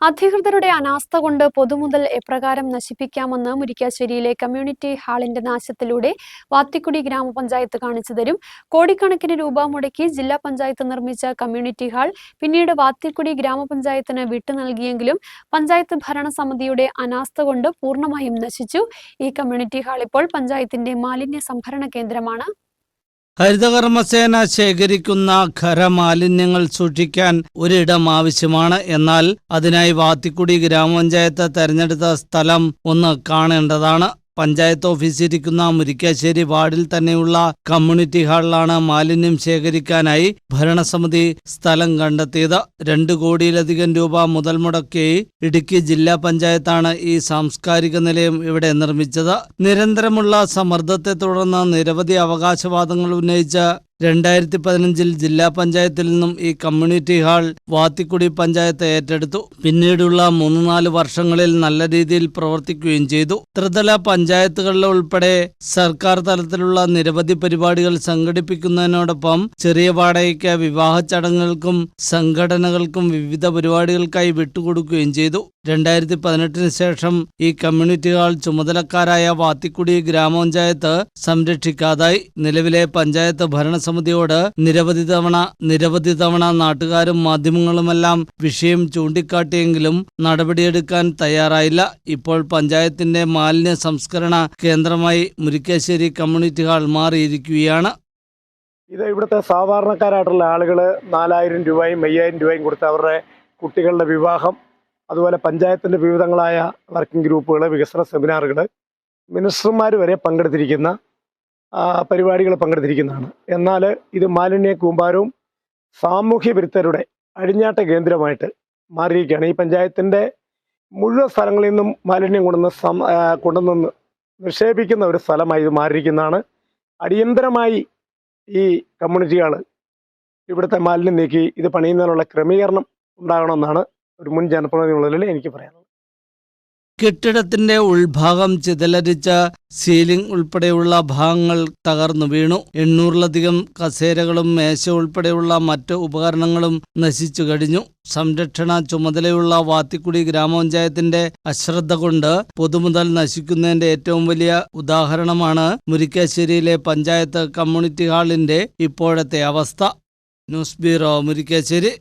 അധികൃതരുടെ അനാസ്ഥ കൊണ്ട് പൊതുമുതൽ എപ്രകാരം നശിപ്പിക്കാമെന്ന് മുരിക്കാശ്ശേരിയിലെ കമ്മ്യൂണിറ്റി ഹാളിന്റെ നാശത്തിലൂടെ വാത്തിക്കുടി ഗ്രാമപഞ്ചായത്ത് കാണിച്ചു തരും. കോടിക്കണക്കിന് രൂപ മുടക്കി ജില്ലാ പഞ്ചായത്ത് നിർമ്മിച്ച കമ്മ്യൂണിറ്റി ഹാൾ പിന്നീട് വാത്തിക്കുടി ഗ്രാമപഞ്ചായത്തിന് വിട്ടു നൽകിയെങ്കിലും പഞ്ചായത്ത് ഭരണസമിതിയുടെ അനാസ്ഥ കൊണ്ട് പൂർണമായും നശിച്ചു. ഈ കമ്മ്യൂണിറ്റി ഹാൾ ഇപ്പോൾ പഞ്ചായത്തിന്റെ മാലിന്യ സംഭരണ കേന്ദ്രമാണ്. ഹരിതകർമ്മസേന ശേഖരിക്കുന്ന ഖരമാലിന്യങ്ങൾ സൂക്ഷിക്കാൻ ഒരിടം ആവശ്യമാണ്. എന്നാൽ അതിനായി വാത്തിക്കുടി ഗ്രാമപഞ്ചായത്ത് തെരഞ്ഞെടുത്ത സ്ഥലം ഒന്ന് കാണേണ്ടതാണ്. പഞ്ചായത്ത് ഓഫീസിരിക്കുന്ന മുരിക്കാശ്ശേരി വാർഡിൽ തന്നെയുള്ള കമ്മ്യൂണിറ്റി ഹാളിലാണ് മാലിന്യം ശേഖരിക്കാനായി ഭരണസമിതി സ്ഥലം കണ്ടെത്തിയത്. രണ്ടു കോടിയിലധികം രൂപ മുതൽ മുടക്കി ഇടുക്കി ജില്ലാ പഞ്ചായത്താണ് ഈ സാംസ്കാരിക നിലയം ഇവിടെ നിർമ്മിച്ചത്. നിരന്തരമുള്ള സമ്മർദ്ദത്തെ തുടർന്ന് നിരവധി അവകാശവാദങ്ങൾ ഉന്നയിച്ച രണ്ടായിരത്തി പതിനഞ്ചിൽ ജില്ലാ പഞ്ചായത്തിൽ നിന്നും ഈ കമ്മ്യൂണിറ്റി ഹാൾ വാത്തിക്കുടി പഞ്ചായത്ത് ഏറ്റെടുത്തു. പിന്നീടുള്ള മൂന്ന് നാല് വർഷങ്ങളിൽ നല്ല രീതിയിൽ പ്രവർത്തിക്കുകയും ചെയ്തു. ത്രിതല പഞ്ചായത്തുകളിൽ ഉൾപ്പെടെ സർക്കാർ തലത്തിലുള്ള നിരവധി പരിപാടികൾ സംഘടിപ്പിക്കുന്നതിനോടൊപ്പം ചെറിയ വാടകയ്ക്ക് വിവാഹ ചടങ്ങുകൾക്കും സംഘടനകൾക്കും വിവിധ പരിപാടികൾക്കായി വിട്ടുകൊടുക്കുകയും ചെയ്തു. രണ്ടായിരത്തി പതിനെട്ടിന് ശേഷം ഈ കമ്മ്യൂണിറ്റി ഹാൾ ചുമതലക്കാരായ വാത്തിക്കുടി ഗ്രാമപഞ്ചായത്ത് സംരക്ഷിക്കാതായി. നിലവിലെ പഞ്ചായത്ത് ഭരണസമിതിയോട് നിരവധി തവണ നിരവധി തവണ നാട്ടുകാരും മാധ്യമങ്ങളുമെല്ലാം വിഷയം ചൂണ്ടിക്കാട്ടിയെങ്കിലും നടപടിയെടുക്കാൻ തയ്യാറായില്ല. ഇപ്പോൾ പഞ്ചായത്തിന്റെ മാലിന്യ സംസ്കരണ കേന്ദ്രമായി മുരിക്കാശ്ശേരി കമ്മ്യൂണിറ്റി ഹാൾ മാറിയിരിക്കുകയാണ്. ഇത് ഇവിടുത്തെ സാധാരണക്കാരായിട്ടുള്ള ആളുകൾ നാലായിരം രൂപയും അയ്യായിരം രൂപയും കൊടുത്ത് അവരുടെ കുട്ടികളുടെ വിവാഹം അതുപോലെ പഞ്ചായത്തിന്റെ വിവിധങ്ങളായ വർക്കിംഗ് ഗ്രൂപ്പുകൾ വികസന സെമിനാറുകൾ മിനിസ്റ്റർമാർ വരെ പങ്കെടുത്തിരിക്കുന്ന പരിപാടികൾ പങ്കെടുത്തിരിക്കുന്നതാണ്. എന്നാൽ ഇത് മാലിന്യ കൂമ്പാരവും സാമൂഹ്യ വിരുദ്ധരുടെ അഴിഞ്ഞാട്ട കേന്ദ്രമായിട്ട് മാറിയിരിക്കുകയാണ്. ഈ പഞ്ചായത്തിന്റെ മുഴുവൻ സ്ഥലങ്ങളിൽ നിന്നും മാലിന്യം കൊണ്ടുവന്ന് സം കൊണ്ടുവന്ന് നിക്ഷേപിക്കുന്ന ഒരു സ്ഥലമായി ഇത് മാറിയിരിക്കുന്നതാണ്. അടിയന്തരമായി ഈ കമ്മ്യൂണിറ്റികൾ ഇവിടുത്തെ മാലിന്യം നീക്കി ഇത് പണിയുന്നതിനുള്ള ക്രമീകരണം ഉണ്ടാകണമെന്നാണ് ഒരു മുൻ ജനപ്രതിനിധി എന്നുള്ള എനിക്ക് പറയാനുള്ളത്. കെട്ടിടത്തിന്റെ ഉൾഭാഗം ചിതലരിച്ച സീലിംഗ് ഉൾപ്പെടെയുള്ള ഭാഗങ്ങൾ തകർന്നു വീണു. എണ്ണൂറിലധികം കസേരകളും മേശ ഉൾപ്പെടെയുള്ള മറ്റ് ഉപകരണങ്ങളും നശിച്ചു കഴിഞ്ഞു. സംരക്ഷണ ചുമതലയുള്ള വാത്തിക്കുടി ഗ്രാമപഞ്ചായത്തിന്റെ അശ്രദ്ധ കൊണ്ട് പൊതുമുതൽ നശിക്കുന്നതിന്റെ ഏറ്റവും വലിയ ഉദാഹരണമാണ് മുരിക്കാശ്ശേരിയിലെ പഞ്ചായത്ത് കമ്മ്യൂണിറ്റി ഹാളിന്റെ ഇപ്പോഴത്തെ അവസ്ഥ. News bureau Murickassery.